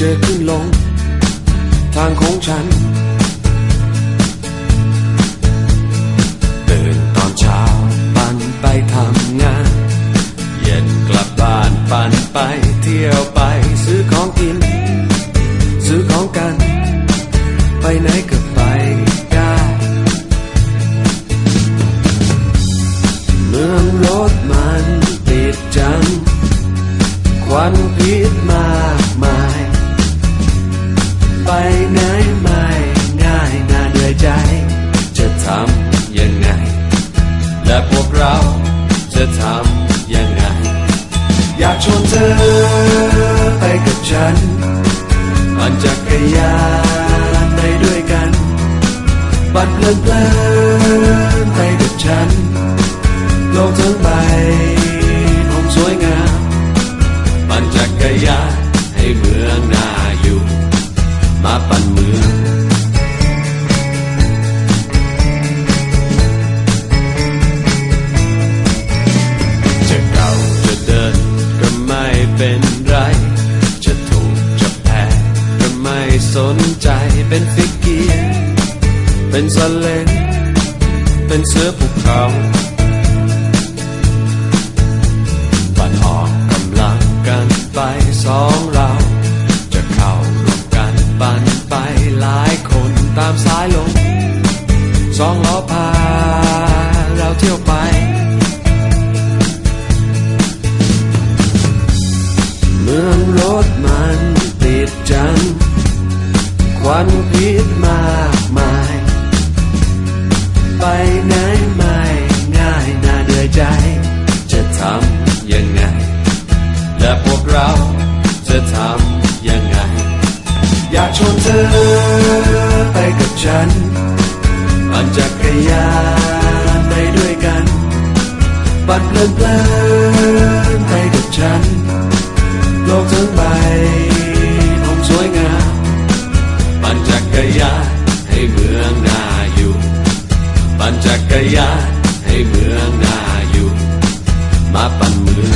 จอขึ้นลง ทางของฉันตื่นตอนเช้าปั่นไปทำงาน เย็นกลับบ้านปั่นไปเที่ยวไปซื้อของกิน ซื้อของกัน ไปไหนก็ไปได้เมืองรถมันติดจังควันพิษมา ใจจะทำยังไง และพวกเราจะทำยังไง อยากชวนเธอไปกับฉันปั่นจักรยานไปด้วยกันปั่นเพลินเพลินไปกับฉันโลกทั้งใบคงสวยงามปั่นจักรยานให้เมืองน่าอยู่ มาปั่นเมือง สนใจเป็นฟิกเกียร์เป็นสเลนเป็นเสื้อภูเขาปั่นออกกำลังกันไปสองเรา จะเข้ารวมกันปั่นไปหลายคนตามสายลมสองล้อพาเราเที่ยวไป ไหนไม่ง่ายน่าเหนื่อยใจ จะทำยังไง และพวกเราจะทำยังไง อยากชวนเธอไปกับฉันปั่นจักรยานไปด้วยกัน ปั่นเพลิน กรยานให้เมืองน่าอยู่ มาปั่นเมือง